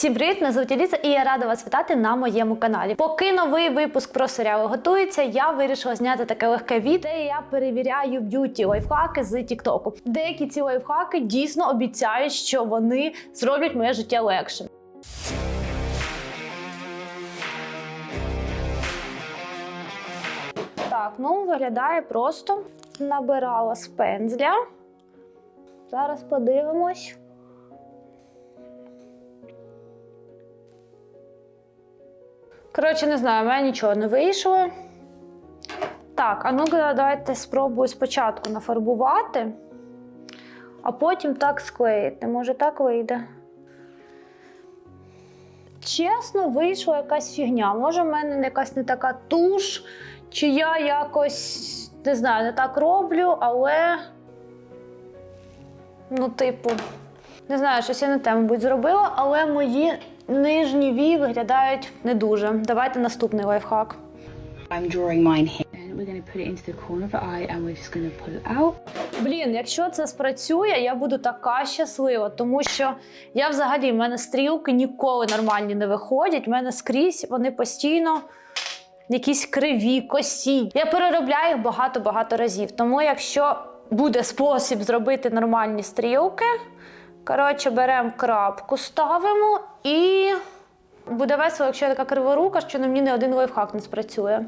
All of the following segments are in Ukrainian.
Всім привіт, мене звуть Еліза, і я рада вас вітати на моєму каналі. Поки новий випуск про серіали готується, я вирішила зняти таке легке відео, де я перевіряю б'юті лайфхаки з Тіктоку. Деякі ці лайфхаки дійсно обіцяють, що вони зроблять моє життя легшим. Так, ну виглядає просто набирала з пензля. Зараз подивимось. Коротше, не знаю, в мене нічого не вийшло. Так, а ну-ка, давайте спробую спочатку нафарбувати, а потім так склеїти. Може, так вийде. Чесно, вийшла якась фігня. Може, в мене якась не така туш, чи я якось не знаю, не так роблю, але. Ну, типу, не знаю, щось я не те, мабуть, зробила, але мої нижні вії виглядають не дуже. Давайте наступний лайфхак. I'm drawing mine here. We're going to put it into the corner of the eye and we're just going to pull it out. Блін, якщо це спрацює, я буду така щаслива, тому що я взагалі в мене стрілки ніколи нормальні не виходять. В мене скрізь вони постійно якісь криві, косі. Я переробляю їх багато-багато разів. Тому якщо буде спосіб зробити нормальні стрілки, коротше, беремо крапку, ставимо і буде весело, якщо я така криворука, що на мені не один лайфхак не спрацює.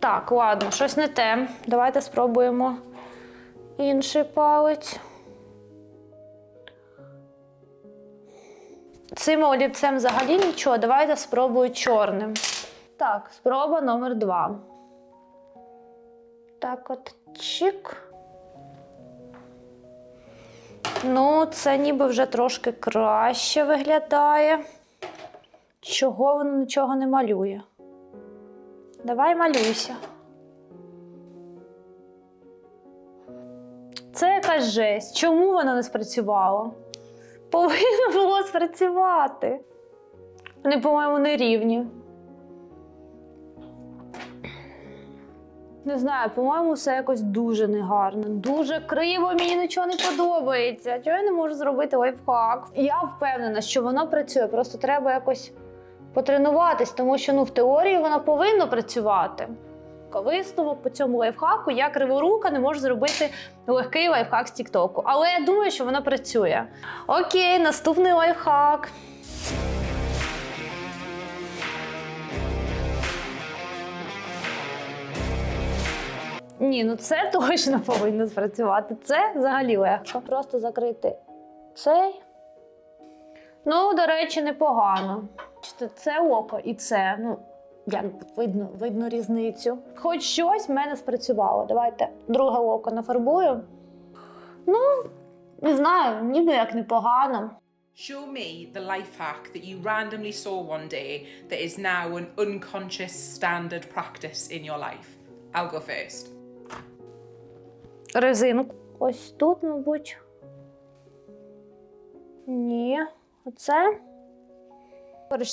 Так, ладно, щось не те. Давайте спробуємо інший палець. Цим олівцем взагалі нічого. Давайте спробую чорним. Так, спроба номер два. Так, от чик. Ну, це ніби вже трошки краще виглядає. Чого воно нічого не малює? Давай малюйся. Це якась жесть. Чому воно не спрацювало? Повинно було спрацювати. Вони, по-моєму, не рівні. Не знаю, по-моєму, все якось дуже негарно. Дуже криво, мені нічого не подобається. Чого я не можу зробити лайфхак? Я впевнена, що воно працює, просто треба якось потренуватись, тому що ну, в теорії воно повинно працювати. Висновок по цьому лайфхаку я криворука не можу зробити легкий лайфхак з Тіктоку. Але я думаю, що воно працює. Окей, наступний лайфхак. Ні, ну це точно повинно спрацювати. Це взагалі легко. Просто закрити цей. Ну, до речі, непогано. Це око і це. Ну, як видно, видно різницю. Хоч щось в мене спрацювало. Давайте друге око нафарбую. Ну, не знаю, ніби як непогано. Show me the life hack that you randomly saw one day that is now an unconscious standard practice in your life. I'll go first. Резинку. Ось тут, мабуть. Ні, оце.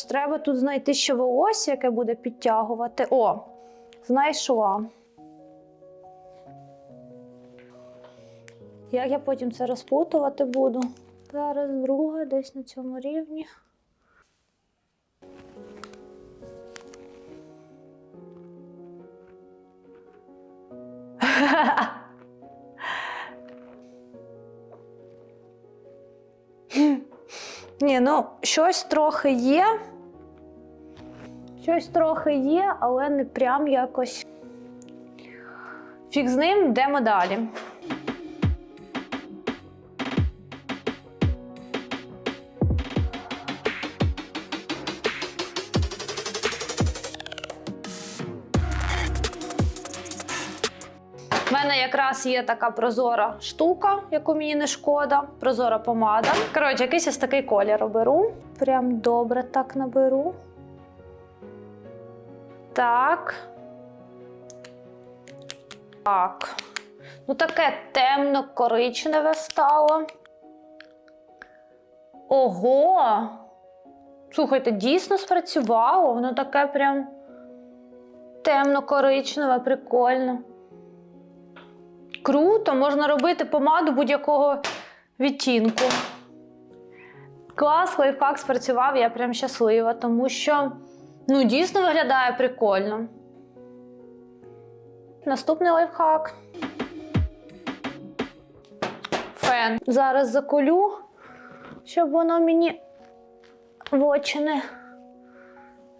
Треба тут знайти ще волосся, яке буде підтягувати. О, знайшла. Як я потім це розпутувати буду? Зараз друга десь на цьому рівні. Ні, ну щось трохи є. Щось трохи є, але не прям якось. Фік з ним, йдемо далі. Якраз є така прозора штука, яку мені не шкода. Прозора помада. Коротше, якийсь ось такий колір оберу. Прям добре так наберу. Так. Так. Ну, таке темно-коричневе стало. Ого! Слухайте, дійсно спрацювало. Воно таке прям темно-коричневе, прикольно. Круто, можна робити помаду будь-якого відтінку. Клас, лайфхак спрацював, я прям щаслива, тому що ну, дійсно виглядає прикольно. Наступний лайфхак. Фен. Зараз заколю, щоб воно мені в очі не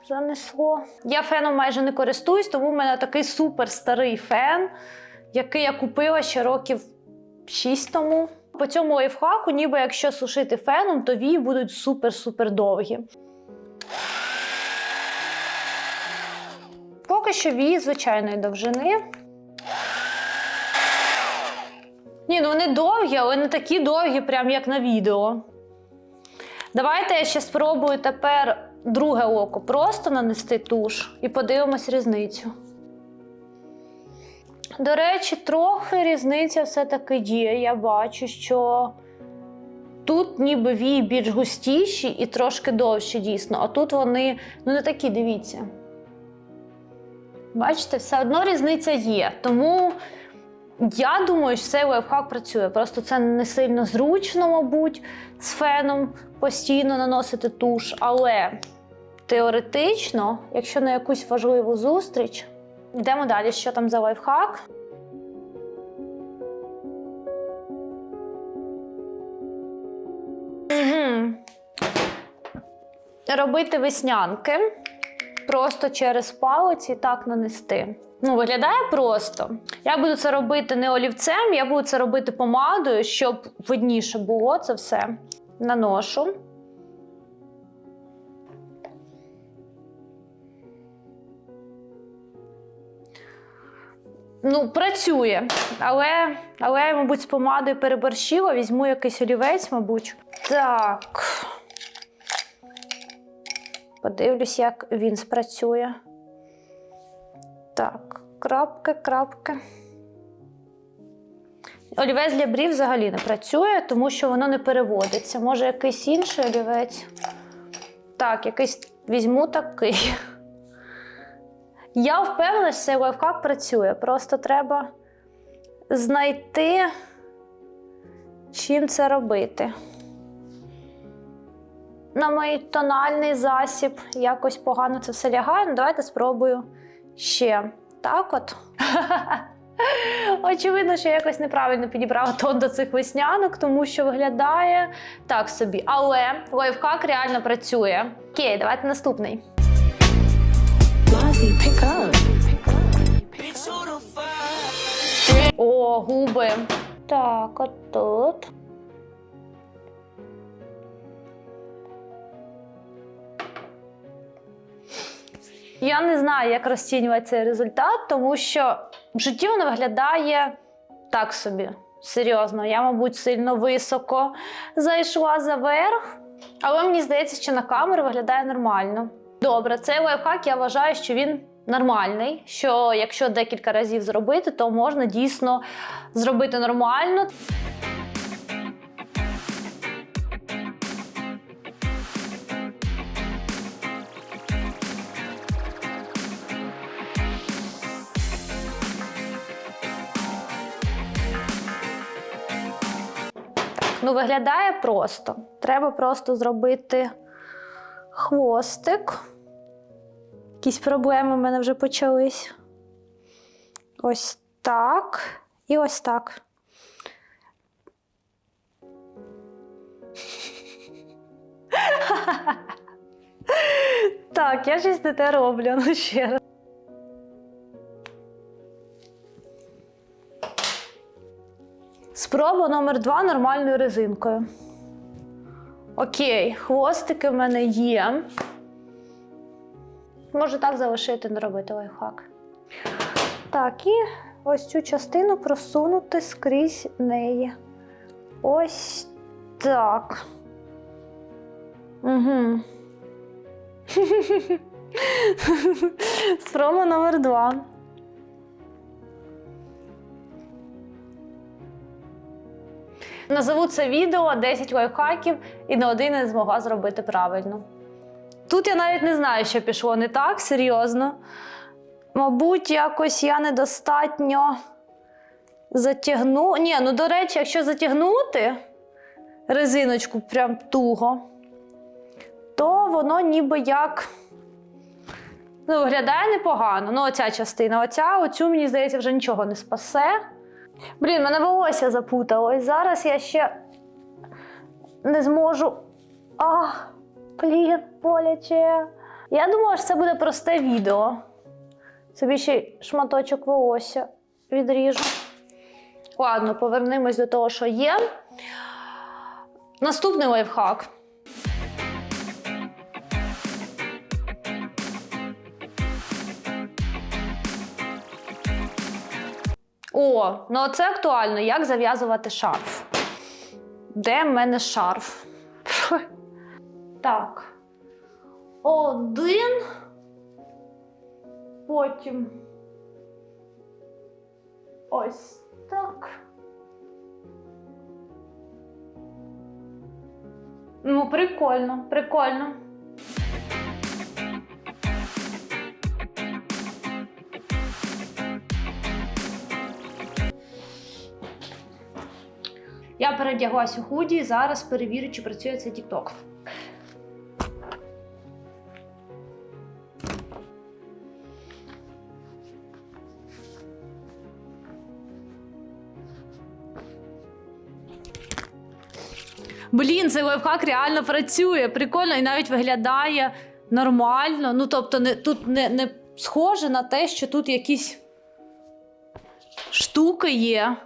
занесло. Я феном майже не користуюсь, тому в мене такий супер старий фен, який я купила ще років 6 тому. По цьому лайфхаку, ніби якщо сушити феном, то вії будуть супер-супер довгі. Поки що вії звичайної довжини. Ні, ну вони довгі, але не такі довгі, прям як на відео. Давайте я ще спробую тепер друге око просто нанести туш і подивимось різницю. До речі, трохи різниця все-таки є. Я бачу, що тут ніби вії більш густіші і трошки довші дійсно, а тут вони ну не такі, дивіться. Бачите, все одно різниця є. Тому я думаю, що цей лайфхак працює. Просто це не сильно зручно, мабуть, з феном постійно наносити туш. Але теоретично, якщо на якусь важливу зустріч, йдемо далі. Що там за лайфхак? Угу. Робити веснянки просто через палець і так нанести. Ну, виглядає просто. Я буду це робити не олівцем, я буду це робити помадою, щоб видніше було це все. Наношу. Ну, працює, але, але я, мабуть, з помадою переборщила, візьму якийсь олівець, мабуть. Так. Подивлюсь, як він спрацює. Так, крапки, крапки. Олівець для брів взагалі не працює, тому що воно не переводиться. Може, якийсь інший олівець. Так, якийсь візьму такий. Я впевнена, що цей лайфхак працює. Просто треба знайти, чим це робити. На мій тональний засіб якось погано це все лягає. Ну, давайте спробую ще. Так от. Очевидно, що я якось неправильно підібрала тон до цих веснянок, тому що виглядає так собі. Але лайфхак реально працює. Окей, давайте наступний. О, губи. Так, от тут. Я не знаю, як розцінювати цей результат, тому що в житті воно виглядає так собі. Серйозно, я, мабуть, сильно високо зайшла заверх, але мені здається, що на камеру виглядає нормально. Добре, цей лайфхак я вважаю, що він нормальний. Що якщо декілька разів зробити, то можна дійсно зробити нормально. Ну, виглядає просто. Треба просто зробити хвостик. Якісь проблеми в мене вже почались. Ось так. І ось так. Так, я щось не те роблю, ну ще раз. Спроба номер два нормальною резинкою. Окей, хвостики в мене є. Можу так залишити, не робити лайфхак. Так, і ось цю частину просунути скрізь неї. Ось так. Угу. Спроба номер два. Назову це відео 10 лайфхаків і на один не змогла зробити правильно. Тут я навіть не знаю, що пішло не так, серйозно. Мабуть, якось я недостатньо затягну. Ні, ну до речі, якщо затягнути резиночку прям туго, то воно ніби як. Ну, виглядає непогано. Ну, оця частина. Оця, оцю, мені здається, вже нічого не спасе. Блін, мене волосся запуталось. Зараз я ще не зможу. Ах, блін, боляче. Я думала, що це буде просте відео. Собі ще шматочок волосся відріжу. Ладно, повернемось до того, що є. Наступний лайфхак. О, ну це актуально. Як зав'язувати шарф? Де в мене шарф? Так. Один. Потім. Ось так. Ну, прикольно, прикольно. Я передяглась у худі зараз перевірю, чи працює цей TikTok. Блін, цей лайфхак реально працює. Прикольно і навіть виглядає нормально. Ну, тобто, не, тут не, не схоже на те, що тут якісь штуки є.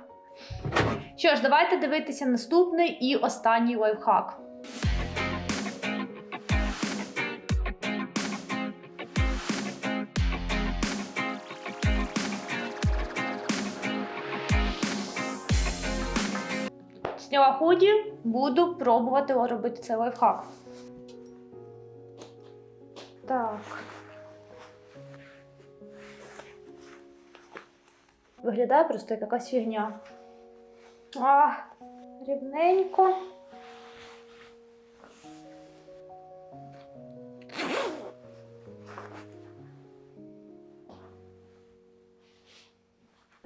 Що ж, давайте дивитися наступний і останній лайфхак. Зняла худі, буду пробувати робити цей лайфхак. Так. Виглядає просто як якась фігня. А, рівненько.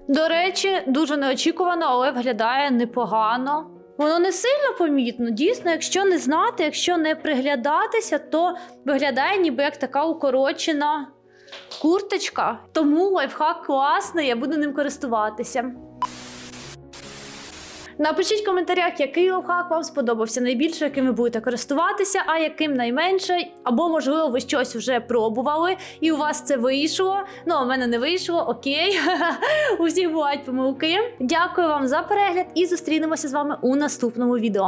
До речі, дуже неочікувано, але виглядає непогано. Воно не сильно помітно. Дійсно, якщо не знати, якщо не приглядатися, то виглядає ніби як така укорочена курточка. Тому лайфхак класний, я буду ним користуватися. Напишіть в коментарях, який лайфхак вам сподобався найбільше, яким ви будете користуватися, а яким найменше. Або, можливо, ви щось вже пробували і у вас це вийшло. Ну, а в мене не вийшло. Окей. Усіх бувають помилки. Дякую вам за перегляд і зустрінемося з вами у наступному відео.